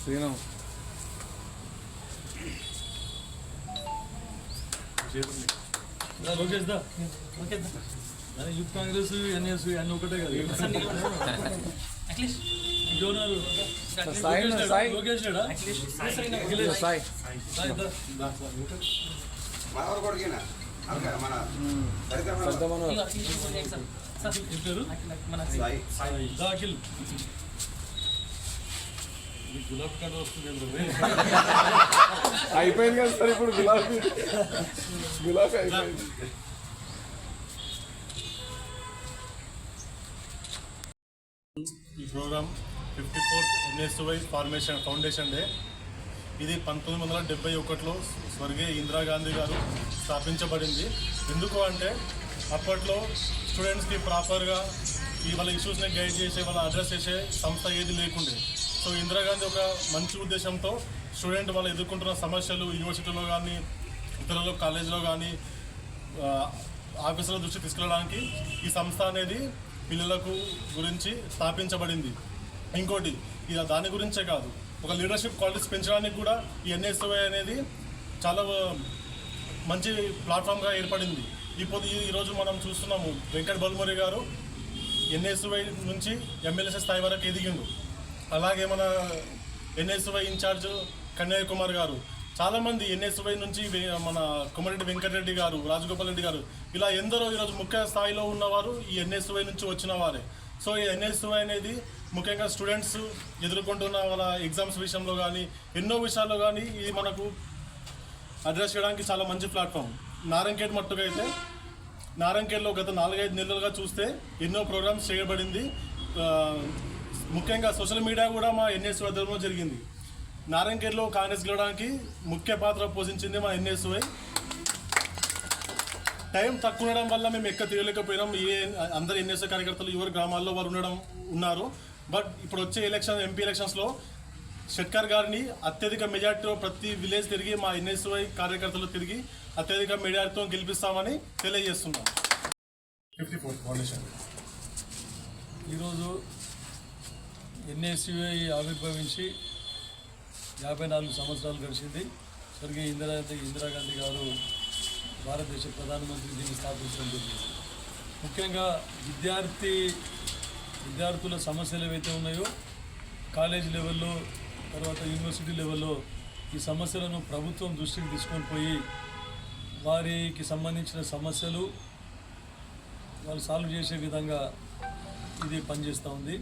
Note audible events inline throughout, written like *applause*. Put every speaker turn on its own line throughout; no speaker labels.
Sriram
okay
youth Congress NS అన్ని ఒకటే కదా.
ఇంకోనారు
లోకేష్
సాయి.
కొడుకేనా? మన
గులాబ్ వస్తుంది. *laughs*
అయిపోయింది కదా సార్ ఇప్పుడు గులాబీ. గులాబీ అయిపోయింది.
ఈ program fifty fourth NSY formation foundation day. ఇది పంతొమ్మిది వందల డెబ్బై ఒకటిలో స్వర్గీయ ఇందిరాగాంధీ గారు స్థాపించబడింది. ఎందుకు అంటే అప్పట్లో స్టూడెంట్స్కి ప్రాపర్గా ఈ వాళ్ళ ఇష్యూస్ని గైడ్ చేసే వాళ్ళ అడ్రస్ చేసే సంస్థ ఏది లేకుండే. సో ఇందిరాగాంధీ ఒక మంచి ఉద్దేశంతో స్టూడెంట్ వాళ్ళు ఎదుర్కొంటున్న సమస్యలు యూనివర్సిటీలో కానీ ఇతరుల కాలేజీలో కానీ ఆఫీసుల దృష్టి తీసుకెళ్ళడానికి ఈ సంస్థ అనేది పిల్లలకు గురించి స్థాపించబడింది. ఇంకోటి ఇది దాని గురించే కాదు. ఒక లీడర్షిప్ క్వాలిటీస్ పెంచడానికి కూడా ఈ ఎన్ఎస్ఓఐ అనేది చాలా మంచి ప్లాట్ఫామ్గా ఏర్పడింది. ఇప్పుడు ఈరోజు మనం చూస్తున్నాము వెంకట్ బల్మురి గారు ఎన్ఎస్వై నుంచి ఎమ్మెల్యే స్థాయి వరకు ఎదిగిండు. అలాగే మన ఎన్ఎస్వై ఇన్ఛార్జ్ కన్నయ్య కుమార్ గారు చాలామంది ఎన్ఎస్వై నుంచి మన కొమరెడ్డి వెంకటరెడ్డి గారు రాజగోపాల్ రెడ్డి గారు ఇలా ఎందరో ఈరోజు ముఖ్య స్థాయిలో ఉన్నవారు ఈ ఎన్ఎస్వై నుంచి వచ్చిన వారే. సో ఈ ఎన్ఎస్వై అనేది ముఖ్యంగా స్టూడెంట్స్ ఎదుర్కొంటున్న వాళ్ళ ఎగ్జామ్స్ విషయంలో కానీ ఎన్నో విషయాల్లో కానీ ఇది మనకు అడ్రస్ చేయడానికి చాలా మంచి ప్లాట్ఫామ్ నారంకేట్ మట్టుగా అయితే నారంకేట్లో గత నాలుగైదు నెలలుగా చూస్తే ఎన్నో ప్రోగ్రామ్స్ చేయబడింది. ముఖ్యంగా సోషల్ మీడియా కూడా మా ఎన్ఎస్ వద్దలో జరిగింది. నారంకేట్లో కాంగ్రెస్ గెలవడానికి ముఖ్య పాత్ర పోషించింది మా ఎన్ఎస్వై టైం తక్కువ ఉండడం వల్ల మేము ఎక్క తీయలేకపోయినాం ఏ అందరు ఎన్ఎస్ఏ కార్యకర్తలు ఎవరి గ్రామాల్లో వారు ఉండడం ఉన్నారు. బట్ ఇప్పుడు వచ్చే ఎలక్షన్ ఎంపీ ఎలక్షన్స్లో షెట్కర్ గారిని అత్యధిక మెజార్టీతో ప్రతి విలేజ్ తిరిగి మా ఎన్ఎస్వై కార్యకర్తలు తిరిగి అత్యధిక మెజార్టీతో గెలిపిస్తామని తెలియజేస్తున్నాం. Fifty four foundation.
ఈరోజు ఎన్ఎస్యుఐ ఆవిర్భవించి యాభై నాలుగు సంవత్సరాలు గడిచింది. స్వర్గీయ ఇందిరా ఇందిరాగాంధీ గారు భారతదేశ ప్రధానమంత్రి దీన్ని స్థాపించడం జరిగింది. ముఖ్యంగా విద్యార్థి విద్యార్థుల సమస్యలు ఏవైతే ఉన్నాయో కాలేజ్ లెవెల్లో తర్వాత యూనివర్సిటీ లెవెల్లో ఈ సమస్యలను ప్రభుత్వం దృష్టికి తీసుకొని పోయి వారికి సంబంధించిన సమస్యలు వాళ్ళు సాల్వ్ చేసే విధంగా ఇది పనిచేస్తూ ఉంది.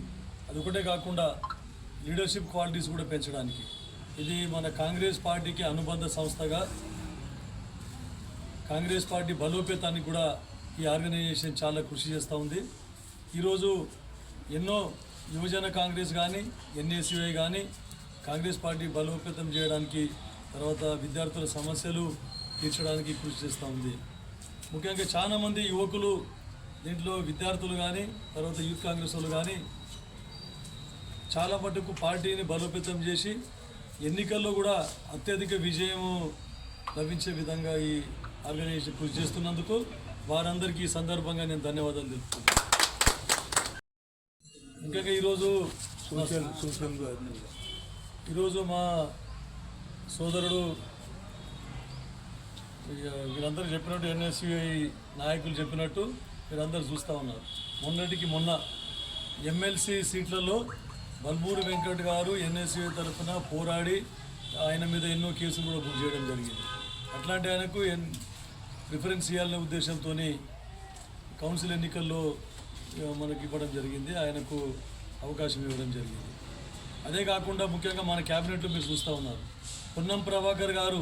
అది ఒకటే కాకుండా లీడర్షిప్ క్వాలిటీస్ కూడా పెంచడానికి. ఇది మన కాంగ్రెస్ పార్టీకి అనుబంధ సంస్థగా కాంగ్రెస్ పార్టీ బలోపేతానికి కూడా ఈ ఆర్గనైజేషన్ చాలా కృషి చేస్తూ ఉంది. ఈరోజు ఎన్నో యువజన కాంగ్రెస్ కానీ ఎన్ఏసీఐ కానీ కాంగ్రెస్ పార్టీ బలోపేతం చేయడానికి తర్వాత విద్యార్థుల సమస్యలు తీర్చడానికి కృషి చేస్తూ ఉంది. ముఖ్యంగా చాలామంది యువకులు దీంట్లో విద్యార్థులు కానీ తర్వాత యూత్ కాంగ్రెస్ వాళ్ళు కానీ చాలా మటుకు పార్టీని బలోపేతం చేసి ఎన్నికల్లో కూడా అత్యధిక విజయం లభించే విధంగా ఈ ఆర్గనైజేషన్ కృషి చేస్తున్నందుకు వారందరికీ ఈ సందర్భంగా నేను ధన్యవాదాలు తెలుపుతున్నాను ఇంకా ఈరోజు ఈరోజు మా సోదరుడు వీళ్ళందరూ చెప్పినట్టు ఎన్ఎస్యుఐ నాయకులు చెప్పినట్టు మీరందరూ చూస్తూ ఉన్నారు. మొన్నటికి మొన్న ఎమ్మెల్సీ సీట్లలో బల్మూరి వెంకట్ గారు ఎన్ఎస్యుఐ తరఫున పోరాడి ఆయన మీద ఎన్నో కేసులు కూడా బుక్ చేయడం జరిగింది. అట్లాంటి ఆయనకు ఎన్ ప్రిఫరెన్స్ ఇవ్వాలనే ఉద్దేశంతో కౌన్సిల్ ఎన్నికల్లో మనకి ఇవ్వడం జరిగింది. ఆయనకు అవకాశం ఇవ్వడం జరిగింది. అదే కాకుండా ముఖ్యంగా మన క్యాబినెట్లో మీరు చూస్తూ ఉన్నారు. పొన్నం ప్రభాకర్ గారు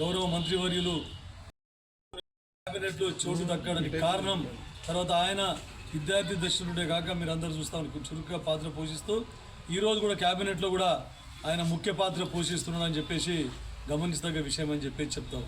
గౌరవ మంత్రివర్యులు క్యాబినెట్లో చోటు దక్కడానికి కారణం తర్వాత ఆయన విద్యార్థి దర్శనుడే కాక మీరు అందరూ చూస్తూ ఉన్నారు. చురుగ్గా పాత్ర పోషిస్తూ ఈరోజు కూడా క్యాబినెట్లో కూడా ఆయన ముఖ్య పాత్ర పోషిస్తున్నాడని చెప్పేసి గమనించదగ్గ విషయం అని చెప్పేసి చెప్తాం